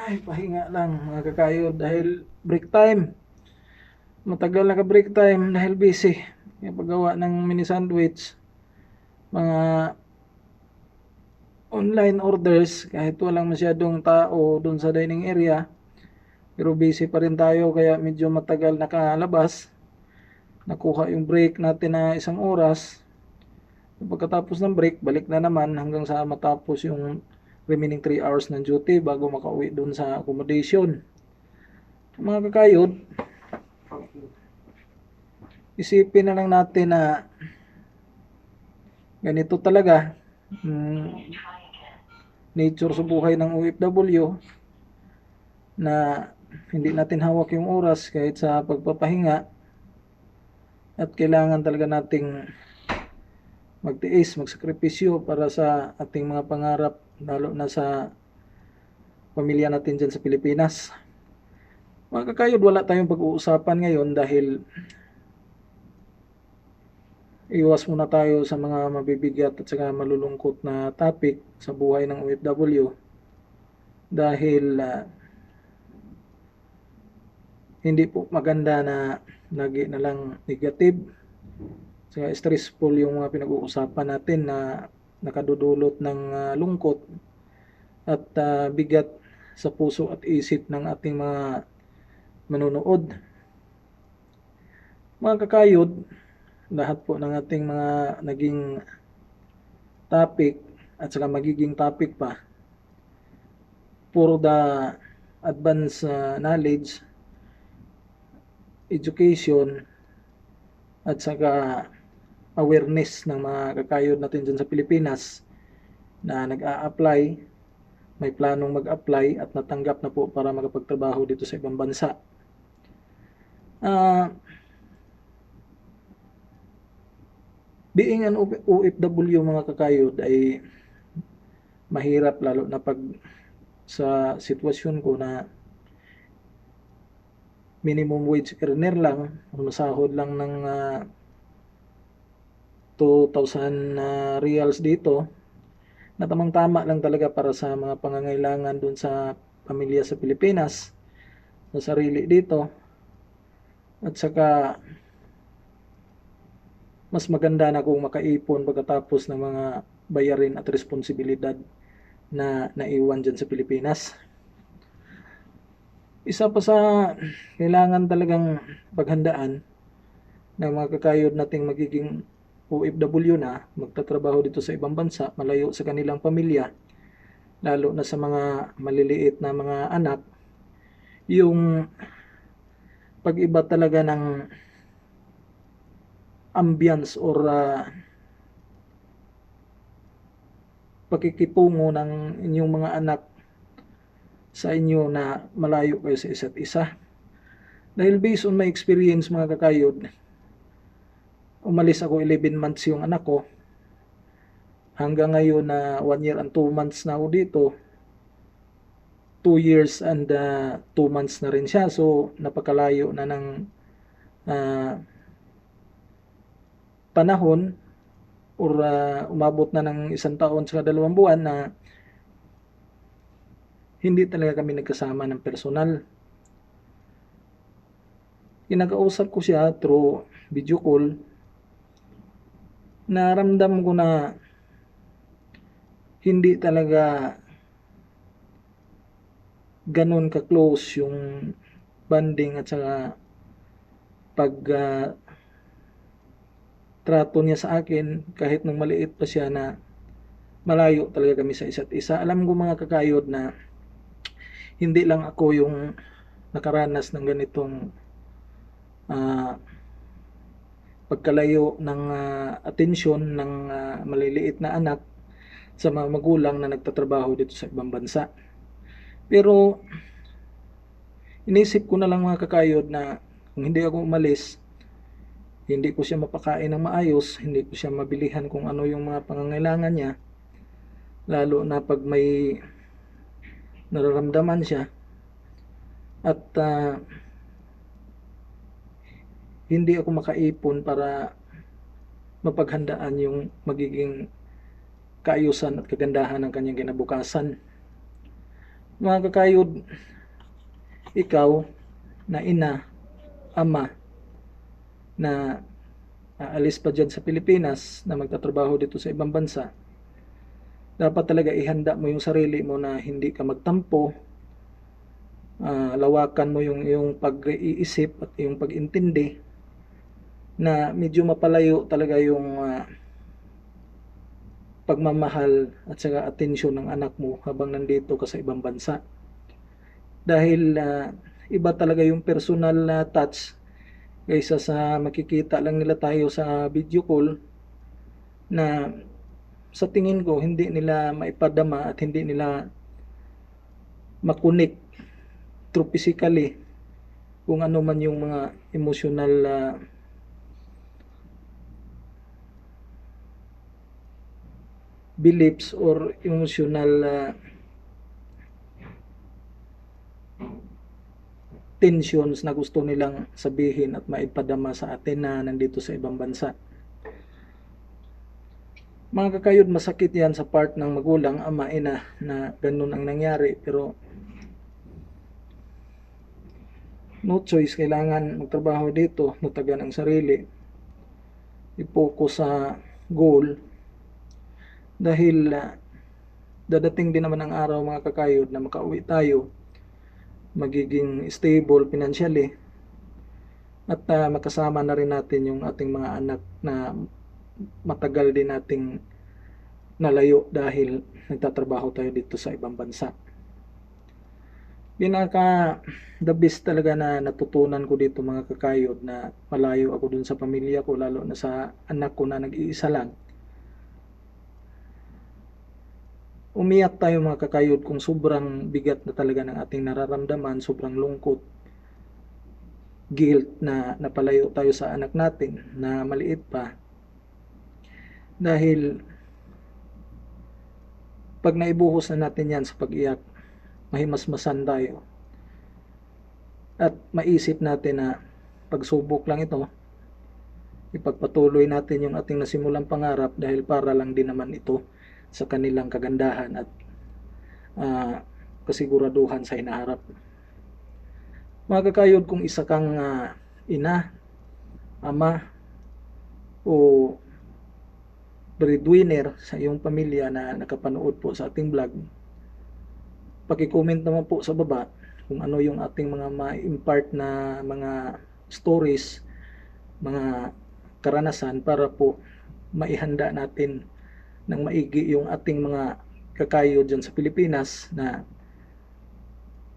Ay, pahinga lang mga kakayod dahil break time. Matagal na ka break time dahil busy. Kaya paggawa ng mini sandwich, mga online orders kahit walang masyadong tao doon sa dining area. Pero busy pa rin tayo kaya medyo matagal nakalabas. Nakuha yung break natin na isang oras. Pagkatapos ng break, balik na naman hanggang sa matapos yung remaining 3 hours ng duty bago makauwi dun sa accommodation. Mga kakayod, isipin na lang natin na ganito talaga mm, nature sa buhay ng OFW na hindi natin hawak yung oras kahit sa pagpapahinga at kailangan talaga nating magtiis, magsakripisyo para sa ating mga pangarap lalo na sa pamilya natin dyan sa Pilipinas. Mga kakayod, wala tayong pag-uusapan ngayon dahil iwas muna tayo sa mga mabibigat at saka malulungkot na topic sa buhay ng OFW dahil ah, hindi po maganda na lagi na lang negative saka stressful yung mga pinag-uusapan natin na nakadudulot ng ah, lungkot at ah, bigat sa puso at isip ng ating mga manonood. Mga kakayod, lahat po ng ating mga naging topic at saka magiging topic pa puro the advanced ah, knowledge education at saka awareness ng mga kakayod natin dyan sa Pilipinas na nag-a-apply, may planong mag-apply at natanggap na po para makapagtrabaho dito sa ibang bansa. Ah, being an OFW mga kakayod ay mahirap lalo na pag sa sitwasyon ko na minimum wage earner lang, masahod lang ng ah, 2,000 na reals dito na tamang-tama lang talaga para sa mga pangangailangan dun sa pamilya sa Pilipinas, sa sarili dito. At saka mas maganda na kung makaipon pagkatapos ng mga bayarin at responsibilidad na naiwan dyan sa Pilipinas. Isa pa sa kailangan talagang paghandaan ng mga kakayod nating magiging OFW na, magtatrabaho dito sa ibang bansa, malayo sa kanilang pamilya, lalo na sa mga maliliit na mga anak, yung pag-iba talaga ng ambience or ah, pakikitungo ng inyong mga anak sa inyo na malayo kayo sa isa't isa. Dahil based on my experience mga kakayod, umalis ako 11 months yung anak ko. Hanggang ngayon na 1 year and 2 months na ako dito. 2 years and 2 months na rin siya. So, napakalayo na ng ah, panahon or ah, umabot na ng isang taon sa dalawang buwan na hindi talaga kami nagkasama ng personal. Kinakausap ko siya through video call. Naramdam ko na hindi talaga ganun ka-close yung banding at saka pag ah, trato niya sa akin kahit nung maliit pa siya na malayo talaga kami sa isa't isa. Alam ko mga kakayod na hindi lang ako yung nakaranas ng ganitong ah, pagkalayo ng ah, atensyon ng ah, maliliit na anak sa mga magulang na nagtatrabaho dito sa ibang bansa. Pero inisip ko na lang mga kakayod na kung hindi ako umalis, hindi ko siya mapakain ng maayos, hindi ko siya mabilihan kung ano yung mga pangangailangan niya, lalo na pag may nararamdaman siya at ah, hindi ako makaipon para mapaghandaan yung magiging kaayusan at kagandahan ng kanyang kinabukasan. Mga kakayod, ikaw na ina, ama, na aalis pa dyan sa Pilipinas na magtatrabaho dito sa ibang bansa, dapat talaga ihanda mo yung sarili mo na hindi ka magtampo, ah, lawakan mo yung yung pag-iisip at yung pag-intindi na medyo mapalayo talaga yung ah, pagmamahal at saka atensyon ng anak mo habang nandito ka sa ibang bansa. Dahil ah, iba talaga yung personal na touch kaysa sa makikita lang nila tayo sa video call na sa tingin ko hindi nila maipadama at hindi nila makunik through physically kung ano man yung mga emotional ah, beliefs or emotional ah, tensions na gusto nilang sabihin at maipadama sa atin na nandito sa ibang bansa. Mga kakayod, masakit yan sa part ng magulang, ama, ina, na ganun ang nangyari. Pero, no choice, kailangan magtrabaho dito, natagan ang sarili, i-focus sa goal, dahil ah, dadating din naman ang araw mga kakayod na makauwi tayo magiging stable financially at ah, makasama na rin natin yung ating mga anak na matagal din nating nalayo dahil nagtatrabaho tayo dito sa ibang bansa. Pinaka the best talaga na natutunan ko dito mga kakayod na malayo ako dun sa pamilya ko lalo na sa anak ko na nag-iisa lang. Umiyak tayo mga kakayod kung sobrang bigat na talaga ng ating nararamdaman, sobrang lungkot, guilt na napalayo tayo sa anak natin na maliit pa. Dahil pag naibuhos na natin yan sa pag-iyak, mahimasmasan tayo. At maisip natin na pagsubok lang ito, ipagpatuloy natin yung ating nasimulang pangarap dahil para lang din naman ito sa kanilang kagandahan at uh, kasiguraduhan sa hinaharap. Mga kakayod, kung isa kang uh, ina, ama, o breadwinner sa iyong pamilya na nakapanood po sa ating vlog, paki-comment naman po sa baba kung ano yung ating mga ma-impart na mga stories, mga karanasan para po maihanda natin ng maigi yung ating mga kakayo dyan sa Pilipinas na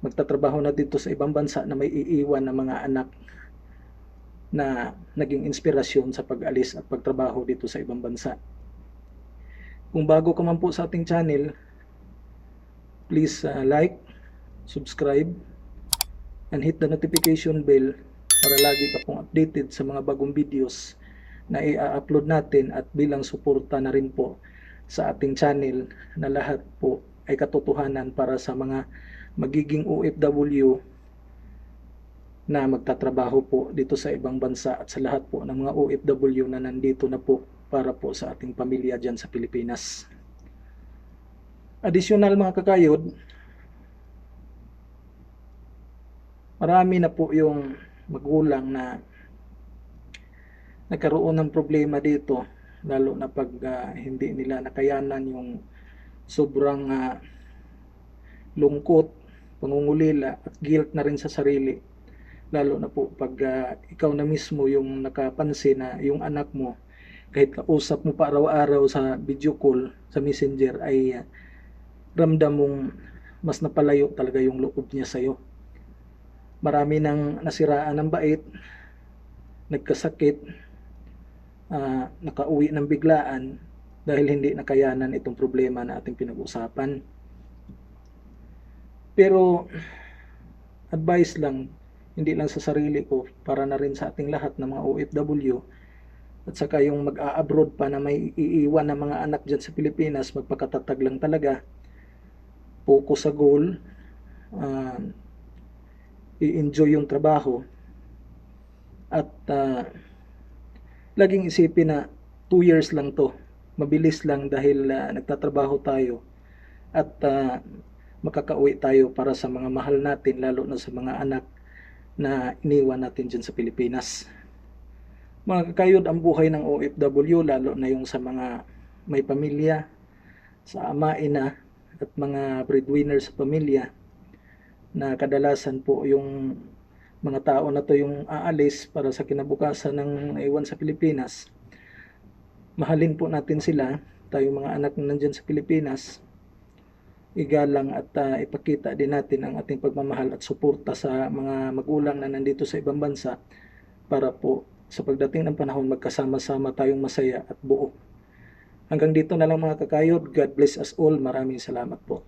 magtatrabaho na dito sa ibang bansa na may iiwan ng mga anak na naging inspirasyon sa pag-alis at pagtrabaho dito sa ibang bansa. Kung bago ka man po sa ating channel, please uh, like, subscribe, and hit the notification bell para lagi ka pong updated sa mga bagong videos na i-upload natin at bilang suporta na rin po sa ating channel na lahat po ay katotohanan para sa mga magiging OFW na magtatrabaho po dito sa ibang bansa at sa lahat po ng mga OFW na nandito na po para po sa ating pamilya dyan sa Pilipinas. Additional mga kakayod, marami na po yung magulang na nagkaroon ng problema dito lalo na pag uh, hindi nila nakayanan yung sobrang uh, lungkot, pangungulila at guilt na rin sa sarili. Lalo na po pag uh, ikaw na mismo yung nakapansin na yung anak mo kahit kausap mo pa araw-araw sa video call sa messenger ay uh, ramdam mong mas napalayo talaga yung loob niya sa'yo. Marami nang nasiraan ng bait nagkasakit uh, nakauwi ng biglaan dahil hindi nakayanan itong problema na ating pinag-usapan. Pero advice lang, hindi lang sa sarili ko, para na rin sa ating lahat ng mga OFW at saka yung mag-a-abroad pa na may iiwan ng mga anak dyan sa Pilipinas, magpakatatag lang talaga. Focus sa goal, uh, i-enjoy yung trabaho at uh, laging isipin na 2 years lang to. Mabilis lang dahil uh, nagtatrabaho tayo. At uh, makakauwi tayo para sa mga mahal natin, lalo na sa mga anak na iniwan natin dyan sa Pilipinas. Mga kakayod ang buhay ng OFW, lalo na yung sa mga may pamilya, sa ama, ina, at mga breadwinner sa pamilya, na kadalasan po yung mga tao na to yung aalis para sa kinabukasan ng naiwan sa Pilipinas. Mahalin po natin sila, tayong mga anak na nandyan sa Pilipinas, igalang at ah, ipakita din natin ang ating pagmamahal at suporta sa mga magulang na nandito sa ibang bansa para po sa pagdating ng panahon magkasama-sama tayong masaya at buo. Hanggang dito na lang mga kakayod. God bless us all. Maraming salamat po.